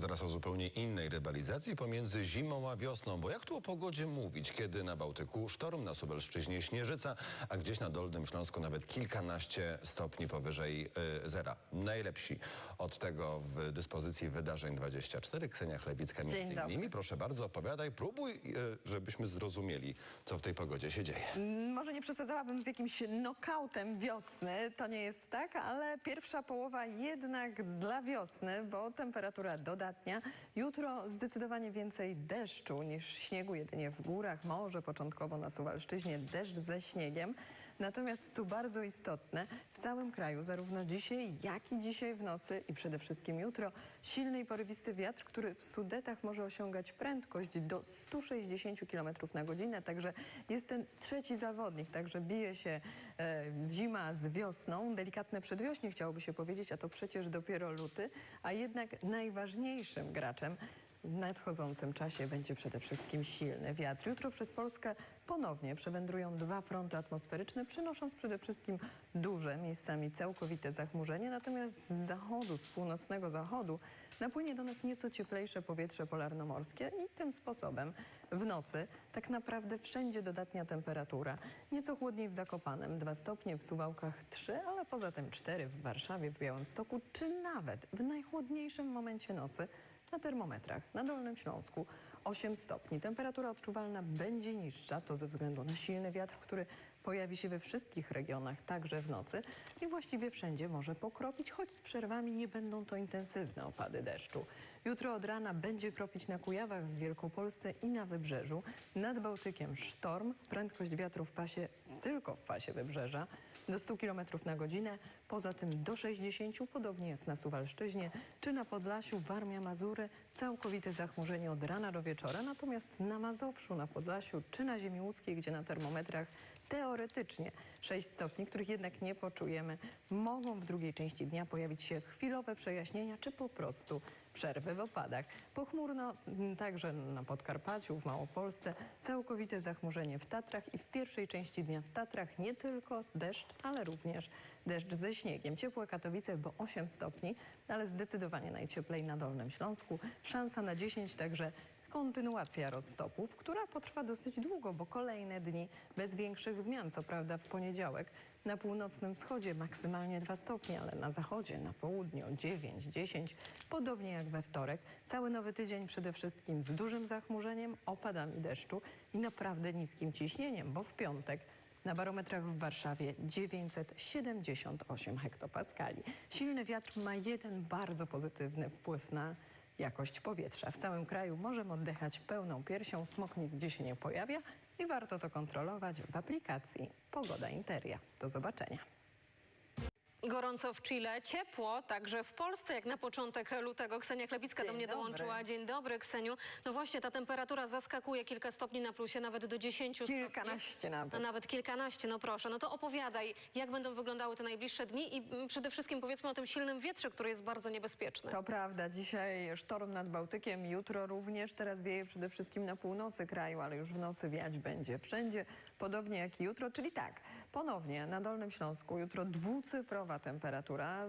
A teraz o zupełnie innej rywalizacji pomiędzy zimą a wiosną, bo jak tu o pogodzie mówić, kiedy na Bałtyku sztorm, na Suwalszczyźnie śnieżyca, a gdzieś na Dolnym Śląsku nawet kilkanaście stopni powyżej y, zera. Najlepsi od tego w dyspozycji wydarzeń 24. Ksenia Chlebicka między Dzień dobry. innymi. Proszę bardzo, opowiadaj, próbuj, y, żebyśmy zrozumieli, co w tej pogodzie się dzieje. Może nie przesadzałabym z jakimś nokautem wiosny, to nie jest tak, ale pierwsza połowa jednak dla wiosny, bo temperatura Jutro zdecydowanie więcej deszczu niż śniegu, jedynie w górach, może początkowo na Suwalszczyźnie deszcz ze śniegiem. Natomiast co bardzo istotne, w całym kraju, zarówno dzisiaj, jak i dzisiaj w nocy i przede wszystkim jutro, silny i porywisty wiatr, który w Sudetach może osiągać prędkość do 160 km na godzinę, także jest ten trzeci zawodnik, także bije się e, zima z wiosną, delikatne przedwiośnie chciałoby się powiedzieć, a to przecież dopiero luty, a jednak najważniejszym graczem w nadchodzącym czasie będzie przede wszystkim silny wiatr. Jutro przez Polskę ponownie przewędrują dwa fronty atmosferyczne, przynosząc przede wszystkim duże, miejscami całkowite zachmurzenie. Natomiast z zachodu, z północnego zachodu napłynie do nas nieco cieplejsze powietrze polarnomorskie i tym sposobem w nocy tak naprawdę wszędzie dodatnia temperatura. Nieco chłodniej w Zakopanem, 2 stopnie, w Suwałkach 3, ale poza tym 4 w Warszawie, w Białymstoku, czy nawet w najchłodniejszym momencie nocy na termometrach na Dolnym Śląsku 8 stopni. Temperatura odczuwalna będzie niższa, to ze względu na silny wiatr, który pojawi się we wszystkich regionach, także w nocy i właściwie wszędzie może pokropić, choć z przerwami nie będą to intensywne opady deszczu. Jutro od rana będzie kropić na Kujawach, w Wielkopolsce i na Wybrzeżu. Nad Bałtykiem sztorm, prędkość wiatru w pasie, tylko w pasie Wybrzeża, do 100 km na godzinę, poza tym do 60, podobnie jak na Suwalszczyźnie, czy na Podlasiu, Warmia, Mazury, całkowite zachmurzenie od rana do wieczora, natomiast na Mazowszu, na Podlasiu, czy na ziemi łódzkiej, gdzie na termometrach teoretycznie 6 stopni, których jednak nie poczujemy, mogą w drugiej części dnia pojawić się chwilowe przejaśnienia, czy po prostu przerwy w opadach. Pochmurno m, także na Podkarpaciu, w Małopolsce, całkowite zachmurzenie w Tatrach i w pierwszej części dnia w Tatrach nie tylko deszcz, ale również deszcz ze śniegiem. Ciepłe Katowice, bo 8 stopni, ale zdecydowanie najcieplej na Dolnym Śląsku. Szansa na 10, także kontynuacja roztopów, która potrwa dosyć długo, bo kolejne dni bez większych zmian. Co prawda w poniedziałek na północnym wschodzie maksymalnie 2 stopnie, ale na zachodzie, na południu 9, 10, podobnie jak we wtorek. Cały nowy tydzień przede wszystkim z dużym zachmurzeniem, opadami deszczu i naprawdę niskim ciśnieniem, bo w piątek na barometrach w Warszawie 978 hektopaskali. Silny wiatr ma jeden bardzo pozytywny wpływ na jakość powietrza. W całym kraju możemy oddychać pełną piersią, smog nigdzie się nie pojawia i warto to kontrolować w aplikacji Pogoda Interia. Do zobaczenia. Gorąco w Chile, ciepło, także w Polsce, jak na początek lutego. Ksenia Klebicka do Dzień mnie dobry. dołączyła. Dzień dobry, Kseniu. No właśnie, ta temperatura zaskakuje kilka stopni na plusie, nawet do 10 stopni. Kilkanaście nawet. A nawet kilkanaście, no proszę. No to opowiadaj, jak będą wyglądały te najbliższe dni i mm, przede wszystkim powiedzmy o tym silnym wietrze, który jest bardzo niebezpieczny. To prawda, dzisiaj sztorm nad Bałtykiem, jutro również, teraz wieje przede wszystkim na północy kraju, ale już w nocy wiać będzie wszędzie, podobnie jak i jutro, czyli tak, ponownie na Dolnym Śląsku. Jutro dwucyfrowa temperatura,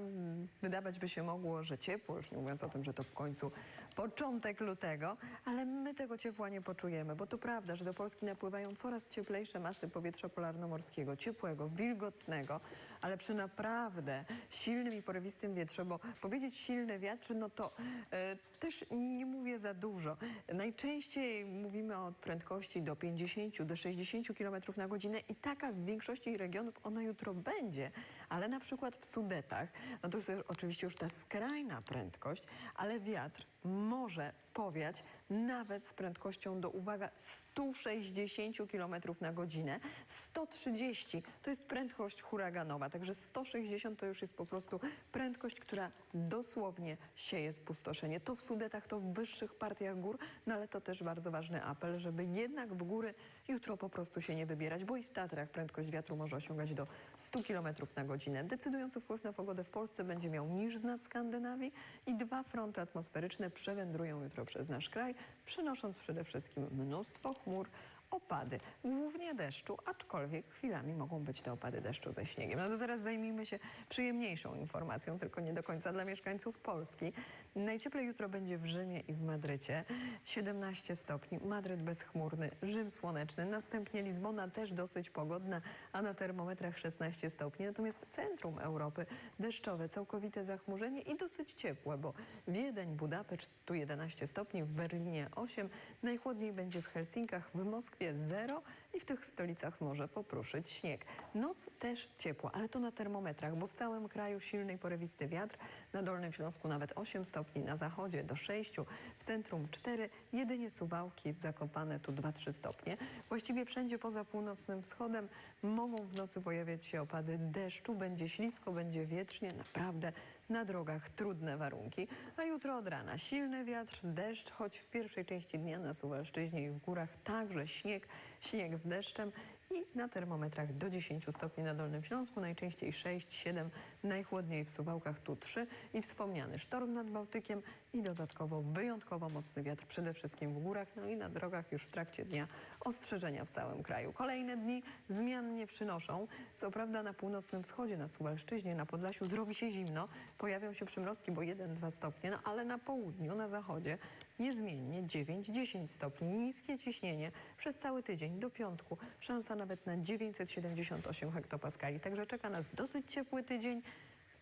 wydawać by się mogło, że ciepło, już nie mówiąc o tym, że to w końcu początek lutego, ale my tego ciepła nie poczujemy, bo to prawda, że do Polski napływają coraz cieplejsze masy powietrza polarnomorskiego, ciepłego, wilgotnego, ale przy naprawdę silnym i porywistym wietrze, bo powiedzieć silny wiatr, no to e, też nie mówię za dużo. Najczęściej mówimy o prędkości do 50, do 60 km na godzinę i taka w większości regionów ona jutro będzie, ale na przykład w Sudetach, no to jest oczywiście już ta skrajna prędkość, ale wiatr może powiać nawet z prędkością do, uwaga, 160 km na godzinę. 130 to jest prędkość huraganowa, także 160 to już jest po prostu prędkość, która dosłownie sieje spustoszenie. To w Sudetach, to w wyższych partiach gór, no ale to też bardzo ważny apel, żeby jednak w góry jutro po prostu się nie wybierać, bo i w Tatrach prędkość wiatru może osiągać do 100 km na godzinę. Decydujący wpływ na pogodę w Polsce będzie miał niż nad Skandynawii i dwa fronty atmosferyczne przewędrują jutro przez nasz kraj, przynosząc przede wszystkim mnóstwo chmur opady, głównie deszczu, aczkolwiek chwilami mogą być to opady deszczu ze śniegiem. No to teraz zajmijmy się przyjemniejszą informacją, tylko nie do końca dla mieszkańców Polski. Najcieplej jutro będzie w Rzymie i w Madrycie. 17 stopni, Madryt bezchmurny, Rzym słoneczny, następnie Lizbona też dosyć pogodna, a na termometrach 16 stopni. Natomiast centrum Europy deszczowe, całkowite zachmurzenie i dosyć ciepłe, bo Wiedeń, Budapeszt tu 11 stopni, w Berlinie 8, najchłodniej będzie w Helsinkach, w Moskwie 0 i w tych stolicach może popruszyć śnieg. Noc też ciepła, ale to na termometrach, bo w całym kraju silny i porywisty wiatr, na Dolnym Śląsku nawet 8 stopni, na zachodzie do 6, w centrum 4, jedynie Suwałki, Zakopane tu 2-3 stopnie. Właściwie wszędzie poza północnym wschodem mogą w nocy pojawiać się opady deszczu, będzie ślisko, będzie wietrznie, naprawdę na drogach trudne warunki, a jutro od rana silny wiatr, deszcz, choć w pierwszej części dnia na Suwalszczyźnie i w górach także śnieg, śnieg z deszczem i na termometrach do 10 stopni na Dolnym Śląsku, najczęściej 6-7, najchłodniej w Suwałkach tu 3 i wspomniany sztorm nad Bałtykiem i dodatkowo wyjątkowo mocny wiatr przede wszystkim w górach, no i na drogach już w trakcie dnia ostrzeżenia w całym kraju. Kolejne dni zmian nie przynoszą. Co prawda na północnym wschodzie, na Suwalszczyźnie, na Podlasiu zrobi się zimno, pojawią się przymrozki, bo 1-2 stopnie, no ale na południu, na zachodzie niezmiennie 9-10 stopni. Niskie ciśnienie przez cały tydzień do piątku. Szansa nawet na 978 hektopaskali. Także czeka nas dosyć ciepły tydzień.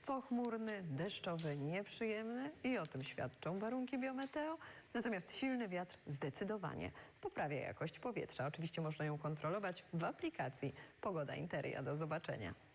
Pochmurny, deszczowy, nieprzyjemny i o tym świadczą warunki biometeo. Natomiast silny wiatr zdecydowanie poprawia jakość powietrza. Oczywiście można ją kontrolować w aplikacji Pogoda Interia. Do zobaczenia.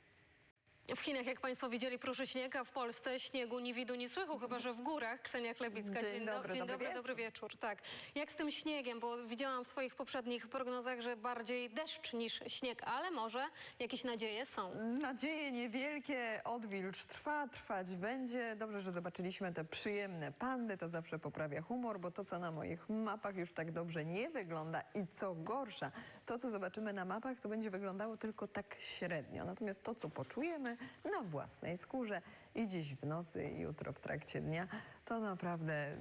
W Chinach, jak Państwo widzieli, pruszy śnieg, a w Polsce śniegu ni widu, ni słychu, chyba że w górach. Ksenia Chlebicka, Dzień do- dobry, dzień dobry dobry, wieczór. dobry wieczór. Tak. Jak z tym śniegiem, bo widziałam w swoich poprzednich prognozach, że bardziej deszcz niż śnieg, ale może jakieś nadzieje są. Nadzieje niewielkie, odwilż trwa, trwać będzie. Dobrze, że zobaczyliśmy te przyjemne pandy, to zawsze poprawia humor, bo to, co na moich mapach już tak dobrze nie wygląda i co gorsza, to, co zobaczymy na mapach, to będzie wyglądało tylko tak średnio. Natomiast to, co poczujemy na własnej skórze i dziś w nocy i jutro w trakcie dnia, to naprawdę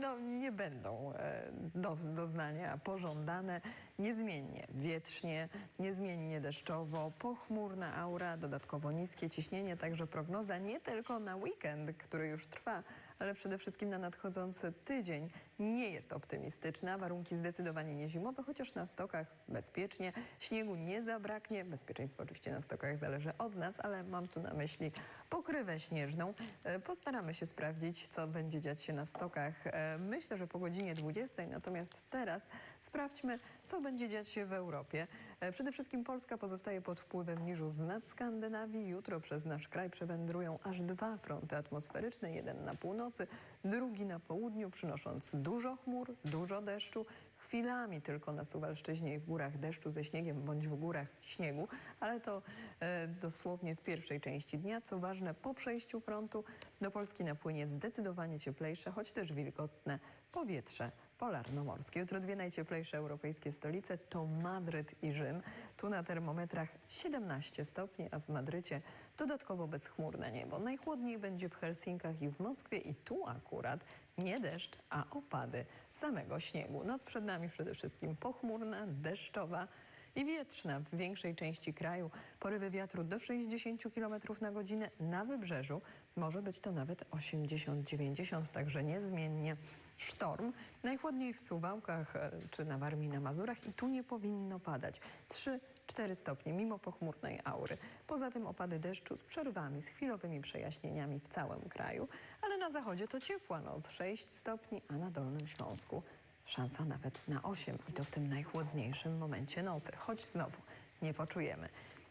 no, nie będą e, do, doznania pożądane. Niezmiennie wietrznie, niezmiennie deszczowo, pochmurna aura, dodatkowo niskie ciśnienie, także prognoza nie tylko na weekend, który już trwa, ale przede wszystkim na nadchodzący tydzień nie jest optymistyczna. Warunki zdecydowanie nie zimowe, chociaż na stokach bezpiecznie. Śniegu nie zabraknie. Bezpieczeństwo oczywiście na stokach zależy od nas, ale mam tu na myśli pokrywę śnieżną. E, Postaramy się sprawdzić, co będzie dziać się na stokach. E, Myślę, że po godzinie 20. Natomiast teraz sprawdźmy, co będzie dziać się w Europie. E, Przede wszystkim Polska pozostaje pod wpływem niżu z nad Skandynawii. Jutro przez nasz kraj przewędrują aż dwa fronty atmosferyczne. Jeden na północy, drugi na południu, przynosząc dużo chmur, dużo deszczu. Chwilami tylko na Suwalszczyźnie i w górach deszczu ze śniegiem bądź w górach śniegu, ale to e, dosłownie w pierwszej części dnia. Co ważne, po przejściu frontu do Polski napłynie zdecydowanie cieplejsze, choć też wilgotne powietrze polarnomorskie. Jutro dwie najcieplejsze europejskie stolice to Madryt i Rzym. Tu na termometrach 17 stopni, a w Madrycie dodatkowo bezchmurne niebo. Najchłodniej będzie w Helsinkach i w Moskwie i tu akurat nie deszcz, a opady samego śniegu. Noc przed nami przede wszystkim pochmurna, deszczowa i wietrzna w większej części kraju. Porywy wiatru do 60 km na godzinę na wybrzeżu. Może być to nawet 80-90, także niezmiennie. Sztorm. Najchłodniej w Suwałkach e, czy na Warmii na Mazurach i tu nie powinno padać. 3-4 stopnie mimo pochmurnej aury. Poza tym opady deszczu z przerwami, z chwilowymi przejaśnieniami w całym kraju. Ale na zachodzie to ciepła noc, 6 stopni, a na Dolnym Śląsku szansa nawet na 8 i to w tym najchłodniejszym momencie nocy, choć znowu nie poczujemy.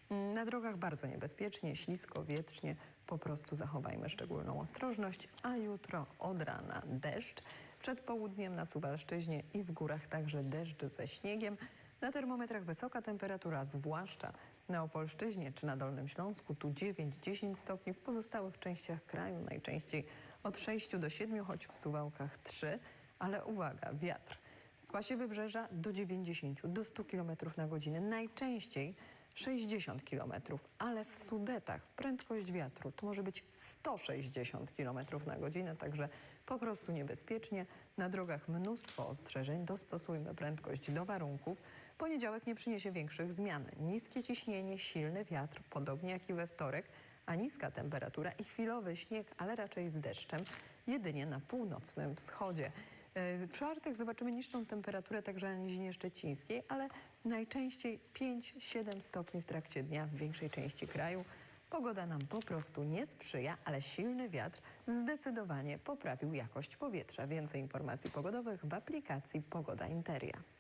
Na drogach bardzo niebezpiecznie, ślisko, wietrznie, po prostu zachowajmy szczególną ostrożność, a jutro od rana deszcz. Przed południem na Suwalszczyźnie i w górach także deszcz ze śniegiem. Na termometrach wysoka temperatura, zwłaszcza na Opolszczyźnie czy na Dolnym Śląsku, tu 9-10 stopni, w pozostałych częściach kraju najczęściej od 6 do 7, choć w Suwałkach 3. Ale uwaga, wiatr. W pasie wybrzeża do 90, do 100 km na godzinę, najczęściej 60 km, ale w Sudetach prędkość wiatru to może być 160 km na godzinę, także po prostu niebezpiecznie. Na drogach mnóstwo ostrzeżeń, dostosujmy prędkość do warunków. Poniedziałek nie przyniesie większych zmian. Niskie ciśnienie, silny wiatr, podobnie jak i we wtorek, a niska temperatura i chwilowy śnieg, ale raczej z deszczem, jedynie na północnym wschodzie. E, W czwartek zobaczymy niższą temperaturę także na Nizinie Szczecińskiej, ale najczęściej 5-7 stopni w trakcie dnia w większej części kraju. Pogoda nam po prostu nie sprzyja, ale silny wiatr zdecydowanie poprawił jakość powietrza. Więcej informacji pogodowych w aplikacji Pogoda Interia.